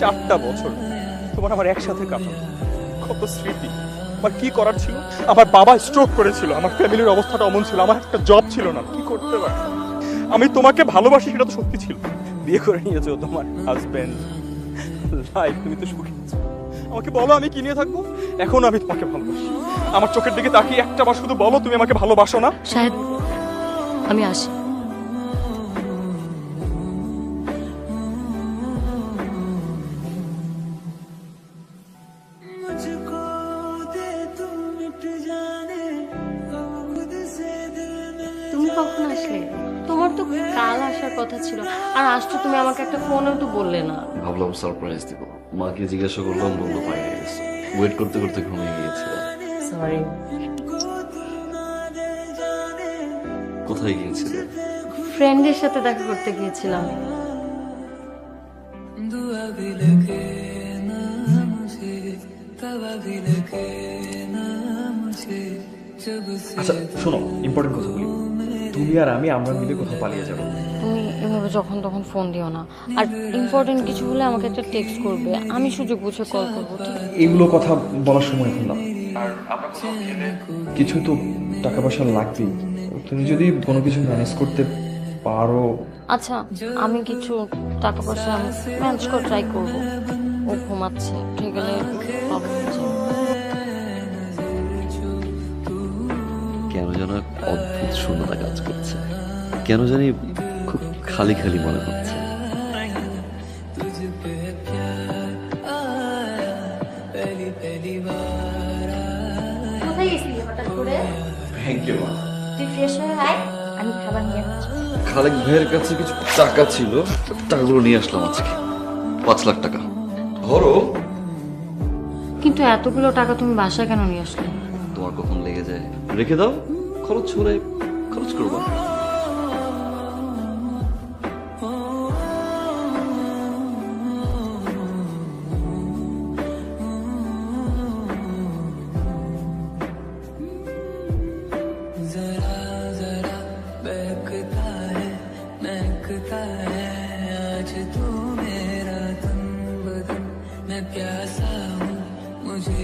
চারটা বছর তোমার আমার একসাথে কাটানো কত স্মৃতি। আমার কি করার ছিল? আমার বাবা স্ট্রোক করেছিল। আমার ফ্যামিলির অবস্থাটা অমন ছিল। আমার একটা জব ছিল না। কি করতে পারি? আমি তোমাকে ভালোবাসি, সেটা তো সত্যি ছিল। বিয়ে করে নিয়েছো তোমার হাজবেন্ড লাইফ তুমি তো সুখী। আমাকে বলো, আমি কি নিয়ে থাকব? এখন আমি তোমাকে ভালোবাসি। আমার চোখের দিকে তাকিয়ে একটা বার শুধু বলো, তুমি আমাকে ভালোবাসো না। শাহেদ আমি আসি। কখন আসলে তোমার তো কাল আসার কথা ছিল। আর আসতো তুমি আমাকে একটা ফোনও তো বললে না। ভাবলাম সারপ্রাইজ দিব। মাকে জিজ্ঞাসা করলাম বলল বাইরে গেছে। ওয়েট করতে করতে ঘুমিয়ে গিয়েছিল। সরি কোথায় গিয়েছিল? ফ্রেন্ডের সাথে দেখা করতে গিয়েছিলাম। আচ্ছা শোনো ইম্পর্টেন্ট কথা বলি। তুমি আর আমি আমরা মিলে কোথাও পালিয়ে যাব। তুমি এভাবে যখন তখন ফোন দিও না। আর ইম্পর্টেন্ট কিছু হলে আমাকে একটা টেক্সট করবে। আমি সুযোগ বুঝে কল করব আছে? এগুলো কথা বলার সময় এখন না। আর আমরা কোথাও গেলে কিছু তো টাকা পয়সা লাগবেই। তুমি যদি কোনো কিছু ম্যানেজ করতে পারো। আচ্ছা আমি কিছু টাকা পয়সা ম্যানেজ করে ট্রাই করব। ও ঘুমাচ্ছে ঠিক গেলে প্রবলেম কেন যেন অদ্ভুত শূন্যতা কাজ করছে। কেন জানি খুব খালি খালি মনে হচ্ছে। খালেক ভাইয়ের কাছে কিছু টাকা ছিল টাকাগুলো নিয়ে আসলাম আজকে। পাঁচ লাখ টাকা। ধরো। কিন্তু এতগুলো টাকা তুমি বাসায় কেন নিয়ে আসলে? তোমার কখন লেগে যায়? রেখে দাও। খরচ করে খরচ করব। मैं प्यासा हूँ मुझे